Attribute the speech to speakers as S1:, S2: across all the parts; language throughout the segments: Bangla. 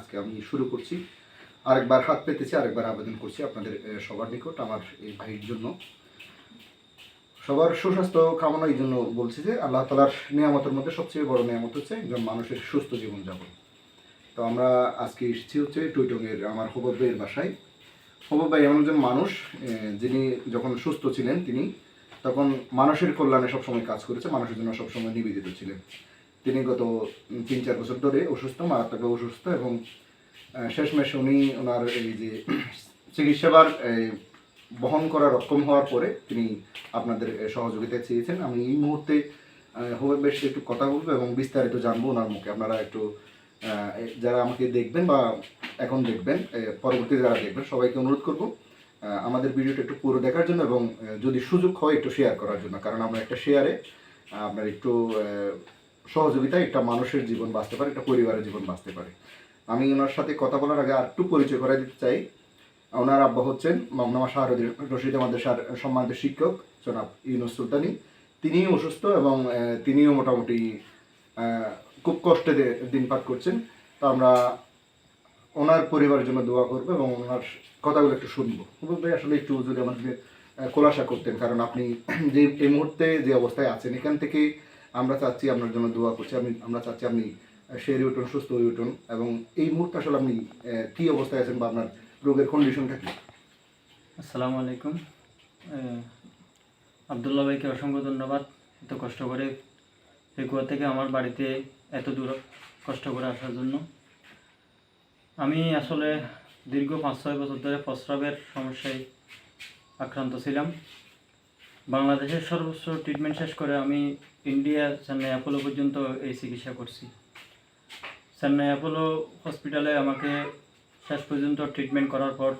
S1: আজকে আমি শুরু করছি। আরেকবার হাত পেতেছি, আরেকবার আবেদন করছি আপনাদের সবার নিকট আমার এই ভাইয়ের জন্য। সবার সুস্বাস্থ্য কামনা এই জন্য বলছি যে আল্লাহ তালার নিয়ামতের মধ্যে সবচেয়ে বড় নিয়ামত হচ্ছে একজন মানুষের সুস্থ জীবনযাপন। তো আমরা আজকে এসেছি হচ্ছে টুইটংয়ের আমার হবব ভাইয়ের বাসায়। হবব ভাই এমন একজন মানুষ যিনি যখন সুস্থ ছিলেন তিনি, তখন মানুষের কল্যাণে সবসময় কাজ করেছে, মানুষের জন্য সবসময় নিবেদিত ছিলেন। তিনি গত তিন চার বছর ধরে অসুস্থ, মারাত্মকভাবে অসুস্থ এবং শেষমেশ উনি ওনার এই যে চিকিৎসাবার বহন করার অক্ষম হওয়ার পরে তিনি আপনাদের সহযোগিতা চেয়েছেন। আমি এই মুহূর্তে হবে বেশ একটু কথা বলব এবং বিস্তারিত জানব ওনার মুখে। আপনারা একটু যারা আমাকে দেখবেন বা এখন দেখবেন পরবর্তী যারা দেখবেন, সবাইকে অনুরোধ করব আমাদের ভিডিওটা একটু পুরো দেখার জন্য এবং যদি সুযোগ হয় একটু শেয়ার করার জন্য। কারণ আমরা একটা শেয়ারে আপনার একটু সহযোগিতায় একটা মানুষের জীবন বাঁচতে পারে একটা পরিবারের জীবন বাঁচতে পারে। আমি ওনার সাথে কথা বলার আগে আর একটু পরিচয় করে দিতে চাই। ওনার আব্বা হচ্ছেন মগনামা শাহরুদ্দিন রশিদ আমাদের সম্মানিত শিক্ষক জনাব ইউনুস সুলতানি। তিনিও অসুস্থ এবং তিনিও মোটামুটি খুব কষ্টে দিন পার করছেন। তো আমরা ওনার পরিবারের জন্য দোয়া করব এবং ওনার কথাগুলো একটু শুনব। ভাই আসলে একটু যদি আমাদেরকে আহ, খোলাসা করতেন কারণ আপনি যে এই মুহূর্তে যে অবস্থায় আছেন এখান থেকে আমরা চাচ্ছি আপনার জন্য দোয়া করছি আমি আমরা চাচ্ছি আপনি সেরে উঠুন সুস্থ হয়ে উঠুন এবং এই মুহূর্তে আসলে আপনি কী অবস্থায় আছেন বা আপনার রোগের কন্ডিশনটা কি?
S2: আসসালামু আলাইকুম। আহ, আবদুল্লাহ ভাইকে অসংখ্য ধন্যবাদ এত কষ্ট করে পেকুয়া থেকে আমার বাড়িতে এত দূর কষ্ট করে আসার জন্য। আমি আসলে দীর্ঘ পাঁচ ছয় বছর ধরে প্রস্রাবের সমস্যায় আক্রান্ত ছিলাম। বাংলাদেশের সর্বোচ্চ ট্রিটমেন্ট শেষ করে আমি ইন্ডিয়া চেন্নাই অ্যাপোলো পর্যন্ত এই চিকিৎসা করছি। চেন্নাই অ্যাপোলো হসপিটালে আমাকে শেষ পর্যন্ত ট্রিটমেন্ট করার পর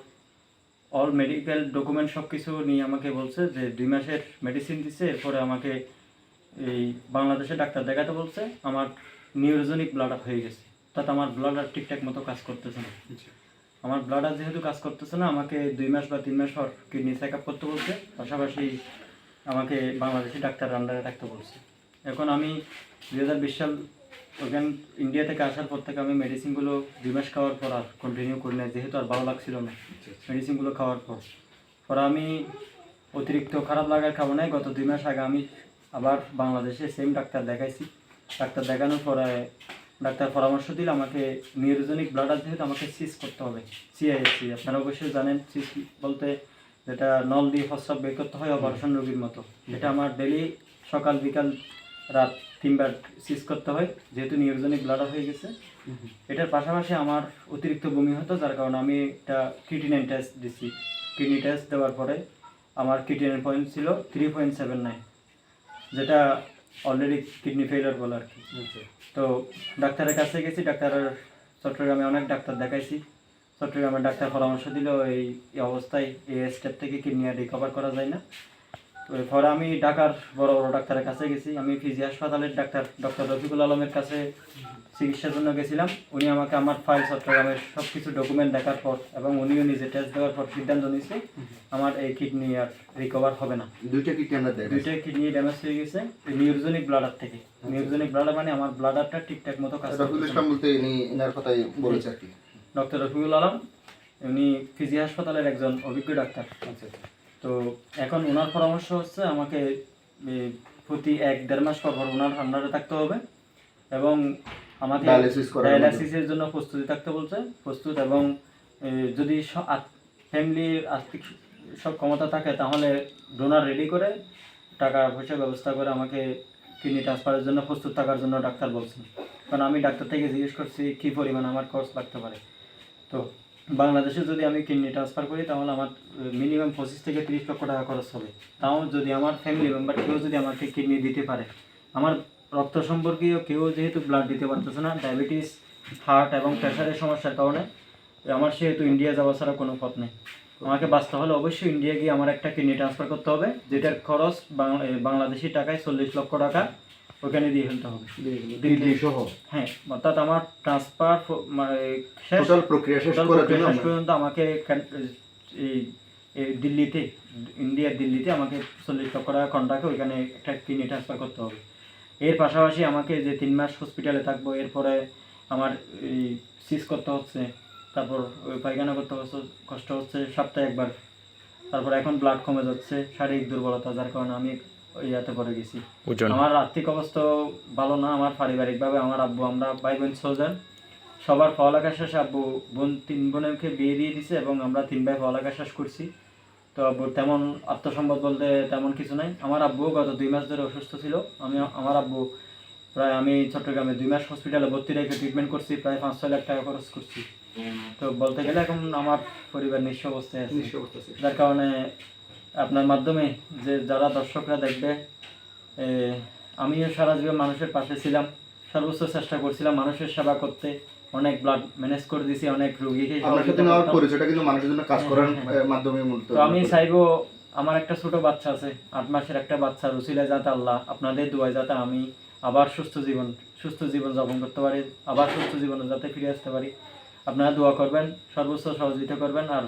S2: অল মেডিকেল ডকুমেন্ট সব কিছু নিয়ে আমাকে বলছে যে দুই মাসের মেডিসিন দিচ্ছে এরপরে আমাকে এই বাংলাদেশে ডাক্তার দেখাতে বলছে আমার নিউরোজনিক ব্লাডার হয়ে গেছে। অর্থাৎ আমার ব্লাডার ঠিকঠাক মতো কাজ করতেছে না। আমার ব্লাডার যেহেতু কাজ করতেছে না আমাকে দুই মাস বা তিন মাস পর কিডনি চেক আপ করতে বলছে। পাশাপাশি আমাকে বাংলাদেশি ডাক্তার আন্ডারে রাখতে বলছে। এখন আমি দুই হাজার বিশ সাল ওখান ইন্ডিয়া থেকে আসার পর থেকে আমি মেডিসিনগুলো দুই মাস খাওয়ার পর আর কন্টিনিউ করি না যেহেতু আর ভালো লাগছিল না মেডিসিনগুলো খাওয়ার পর। পর আমি অতিরিক্ত খারাপ লাগার কারণে গত দুই মাস আগে আমি আবার বাংলাদেশে সেম ডাক্তার দেখাইছি। ডাক্তার দেখানোর পরে ডাক্তার পরামর্শ দিল আমাকে নিউরোজনিক ব্লাডার যেহেতু আমাকে সিস করতে হবে সিআইএসসি আপনারা অবশ্যই জানেন সিস বলতে যেটা নল দিয়ে প্রস্রাব বের করতে হয় অপারেশন রোগীর মতো। এটা আমার ডেলি সকাল বিকাল রাত তিনবার সিস করতে হয় যেহেতু নিউরোজনিক ব্লাডার হয়ে গেছে। এটার পাশাপাশি আমার অতিরিক্ত বমি হতো যার কারণে আমি একটা কিডনি টেস্ট দিছি। কিডনি টেস্ট দেওয়ার পরে আমার কিডনি পয়েন্ট ছিল থ্রি পয়েন্ট সেভেন নাইন যেটা অলরেডি কিডনি ফেলিয়ার বলে আর কি। তো ডাক্তারের কাছে গেছি ডাক্তারের চট্টগ্রামে অনেক ডাক্তার দেখাইছি। চট্টগ্রামের ডাক্তার পরামর্শ দিল এই অবস্থায় এই স্টেপ থেকে কিডনি আর রিকভার করা যায় না। তো এরপরে আমি ঢাকার বড় বড় ডাক্তারের কাছে গেছি। আমি ফিজি হাসপাতালের ডাক্তার ডক্টর রফিকুল আলমের কাছে চিকিৎসার জন্য গেছিলাম। উনি আমাকে আমার ফাইল চট্টগ্রামের সব কিছু ডকুমেন্ট দেখার পর এবং উনিও নিজে টেস্ট দেওয়ার পর সিদ্ধান্ত নিয়েছে আমার এই কিডনি আর রিকভার হবে না।
S1: দুইটা কি আমরা
S2: দুইটা কিডনি ড্যামেজ হয়ে গেছে নিউরোজনিক ব্লাডার থেকে। নিউরোজনিক ব্লাডার মানে আমার ব্লাডারটা ঠিকঠাক মতো কাজ
S1: রফিকুল ইসলাম বলতে ইনি এনার কথাই বলেছে আর কি।
S2: ডক্টর রফিকুল আলম উনি ফিজি হাসপাতালের একজন অভিজ্ঞ ডাক্তার।
S1: আচ্ছা
S2: তো এখন ওনার পরামর্শ হচ্ছে আমাকে প্রতি এক দেড় মাস পর ওনার আন্ডারে থাকতে হবে এবং আমাকে। ডায়ালাইসিসের জন্য প্রস্তুতি থাকতে বলছে প্রস্তুত এবং যদি ফ্যামিলির আর্থিক সব ক্ষমতা থাকে তাহলে ডোনার রেডি করে টাকা পয়সা ব্যবস্থা করে আমাকে কিডনি ট্রান্সফারের জন্য প্রস্তুত থাকার জন্য ডাক্তার বলছেন কারণ আমি ডাক্তার থেকে জিজ্ঞেস করছি কী পরিমাণ আমার খরচ লাগতে পারে? তো বাংলাদেশে যদি আমি কিডনি ট্রান্সফার করি, তাহলে আমার মিনিমাম পঁচিশ থেকে তিরিশ লক্ষ টাকা খরচ হবে। তাও যদি আমার ফ্যামিলি মেম্বার কেউ যদি আমাকে কিডনি দিতে পারে, আমার রক্ত সম্পর্কীয় কেউ যেহেতু ব্লাড দিতে পারতেছে না ডায়াবেটিস হার্ট এবং প্রেশারের সমস্যার কারণে, আমার সেহেতু ইন্ডিয়া যাওয়া ছাড়া কোনো পথ নেই। আমাকে বাঁচতে হলে অবশ্যই ইন্ডিয়া গিয়ে আমার একটা কিডনি ট্রান্সফার করতে হবে, যেটার খরচ বাংলাদেশি টাকায় চল্লিশ লক্ষ টাকা। ওখানে দিয়ে ফেলতে হবে।
S1: দিল্লি সহ
S2: হ্যাঁ অর্থাৎ আমার ট্রান্সফার শেষ
S1: টোটাল প্রক্রিয়া শেষ করার জন্য
S2: পর্যন্ত আমাকে দিল্লিতে ইন্ডিয়ার দিল্লিতে আমাকে চল্লিশ লক্ষ টাকা কন্ট্রাক্টে ওইখানে একটা কিডনি ট্রান্সফার করতে হবে। এর পাশাপাশি আমাকে যে তিন মাস হসপিটালে থাকব এরপরে আমার এই সিজ করতে হচ্ছে তারপর ওই পায়খানা করতে হচ্ছে কষ্ট হচ্ছে সপ্তাহে একবার। তারপর এখন ব্লাড কমে যাচ্ছে শারীরিক দুর্বলতা যার কারণে আমি ইয়াতে পড়ে গেছি। আমার আর্থিক অবস্থা ভালো না আমার পারিবারিকভাবে আমার আব্বু আমরা ভাই বোন ছজন সবার পড়ালেখা শেষে আব্বু বোন তিন বোনকে বিয়ে দিয়ে দিছে এবং আমরা তিন ভাই পড়ালেখা শেষ করছি। তো আব্বুর তেমন আত্মসম্পদ বলতে তেমন কিছু নাই। আমার আব্বু গত দুই মাস ধরে অসুস্থ ছিল। আমি আমার আব্বু প্রায় আমি চট্টগ্রামে দুই মাস হসপিটালে ভর্তি রেখে ট্রিটমেন্ট করছি প্রায় পাঁচ ছয় লাখ টাকা খরচ করছি। তো বলতে গেলে এখন আমার পরিবার নিঃস্ব অবস্থায়
S1: নিশ্চয় অবস্থা আছে।
S2: যার কারণে আপনার মাধ্যমে যে যারা দর্শকরা দেখবে আমিও সারা জীবন মানুষের পাশে ছিলাম সর্বোচ্চ চেষ্টা করছিলাম মানুষের সেবা করতে অনেক ব্লাড ম্যানেজ করে দিয়েছি অনেক রুগীকে
S1: আপনার সাথে
S2: সহযোগিতা
S1: নেওয়ার
S2: করতাম।
S1: পরিচয়টা কিন্তু মানুষের জন্য কাজ করার
S2: হ্যাঁ, হ্যাঁ।
S1: মাধ্যমে
S2: তো আমি চাইব আমার একটা ছোট বাচ্চা আছে আট মাসের একটা বাচ্চা রুচিলে যাতে আল্লাহ আপনাদের দোয়ায় যাতে আমি আবার সুস্থ জীবন সুস্থ জীবন যাপন করতে পারি আবার সুস্থ জীবনে যাতে ফিরে আসতে পারি আপনারা দোয়া করবেন সর্বোচ্চ সহযোগিতা করবেন আর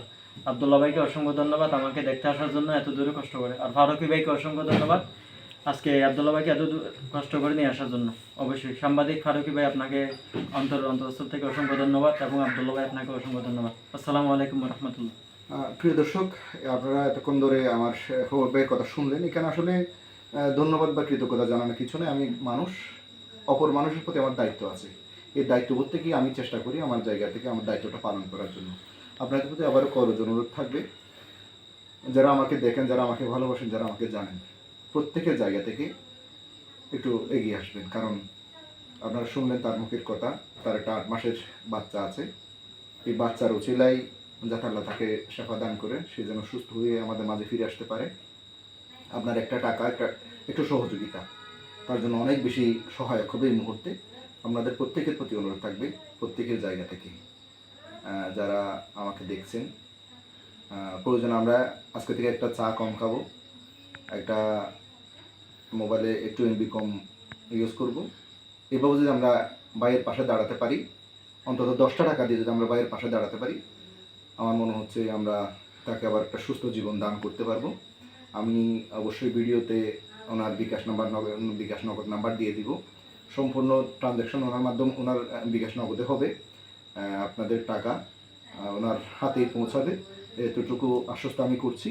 S2: আবদুল্লাহ ভাইকে অসংখ্য ধন্যবাদ আমাকে দেখতে আসার জন্য এত দূরে কষ্ট করে। আর ফারুকি ভাইকে অসংখ্য ধন্যবাদ আজকে আবদুল্লাহ ভাইকে এত কষ্ট করে নিয়ে আসার জন্য। অবশ্যই সাংবাদিক ফারুকি ভাই আপনাকে অন্তর অন্তঃস্থল থেকে অসংখ্য ধন্যবাদ এবং আবদুল্লাহ ভাই আপনাকে অসংখ্য ধন্যবাদ। আসসালামু আলাইকুম রহমতুল্লাহ।
S1: প্রিয় দর্শক, আপনারা এতক্ষণ ধরে আমার খবর ভাইয়ের কথা শুনলেন। এখানে আসলে ধন্যবাদ বা কৃতজ্ঞতা জানানোর কিছু নেই। আমি মানুষ, অপর মানুষের প্রতি আমার দায়িত্ব আছে। এই দায়িত্ব দায়িত্ববোধ থেকেই আমি চেষ্টা করি আমার জায়গা থেকে আমার দায়িত্বটা পালন করার জন্য। আপনাদের প্রতি আবারও করজ অনুরোধ থাকবে। যারা আমাকে দেখেন, যারা আমাকে ভালোবাসেন, যারা আমাকে জানেন, প্রত্যেকের জায়গা থেকে একটু এগিয়ে আসবেন। কারণ আপনারা শুনলেন তার মুখের কথা, তার একটা আট মাসের বাচ্চা আছে। এই বাচ্চার উচিলাই যাতে আল্লাহ তাকে সেবা দান করে সে যেন সুস্থ হয়ে আমাদের মাঝে ফিরে আসতে পারে। আপনার একটা টাকা, একটা, একটু সহযোগিতা, তার জন্য অনেক বেশি সহায়ক হবে এই মুহূর্তে। আপনাদের প্রত্যেকের প্রতি অনুরোধ থাকবে, প্রত্যেকের জায়গা থেকে। যারা আমাকে দেখছেন প্রয়োজনে আমরা আজকে থেকে একটা চা কম খাব। একটা মোবাইলে একটু এমবি কম ইউজ করব। এভাবে যদি আমরা বাইরের পাশে দাঁড়াতে পারি, অন্তত দশটা টাকা দিয়ে যদি আমরা বাইরের পাশে দাঁড়াতে পারি, আমার মনে হচ্ছে আমরা তাকে আবার একটা সুস্থ জীবন দান করতে পারব। আমি অবশ্যই ভিডিওতে ওনার বিকাশ নাম্বার বিকাশ নগদ নাম্বার দিয়ে দিব। সম্পূর্ণ ট্রানজ্যাকশন ওনার মাধ্যম ওনার বিকাশ নগদে হবে। আপনাদের টাকা ওনার হাতেই পৌঁছাবে। এতটুকু আশ্বস্ত আমি করছি।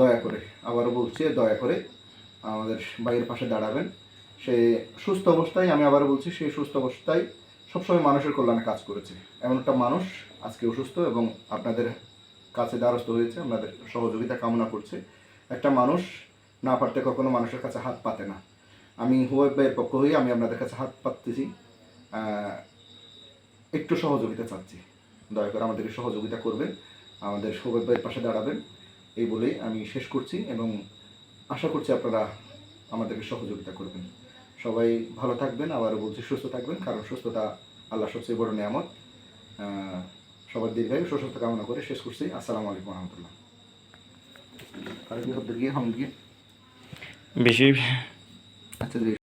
S1: দয়া করে, আবারও বলছি, দয়া করে আমাদের বাইরের পাশে দাঁড়াবেন। সে সুস্থ অবস্থায়, আমি আবারও বলছি সেই সুস্থ অবস্থায় সবসময় মানুষের কল্যাণে কাজ করেছে। এমন একটা মানুষ আজকে অসুস্থ এবং আপনাদের কাছে দ্বারস্থ হয়েছে, আপনাদের সহযোগিতা কামনা করছে। একটা মানুষ না পারতে কখনো মানুষের কাছে হাত পাতে না। আমি হুয়াইব ভাইয়ের পক্ষ হয়ে আমি আপনাদের কাছে হাত পাততেছি। একটু সহযোগিতা চাচ্ছি। দয়া করে আমাদেরকে সহযোগিতা করবেন আমাদের হুয়াইব পাশে দাঁড়াবেন এই বলেই আমি শেষ করছি এবং আশা করছি আপনারা আমাদেরকে সহযোগিতা করবেন। সবাই ভালো থাকবেন আবারও বলছি সুস্থ থাকবেন কারণ সুস্থতা আল্লাহ সবচেয়ে বড় নিয়ামত। সবার দীর্ঘায়ু সুস্থতা কামনা করে শেষ করছি। আসসালামু আলাইকুম রহমতুল্লাহ। আর কি? গিয়ে হাম গিয়ে
S3: বেশি।
S1: আচ্ছা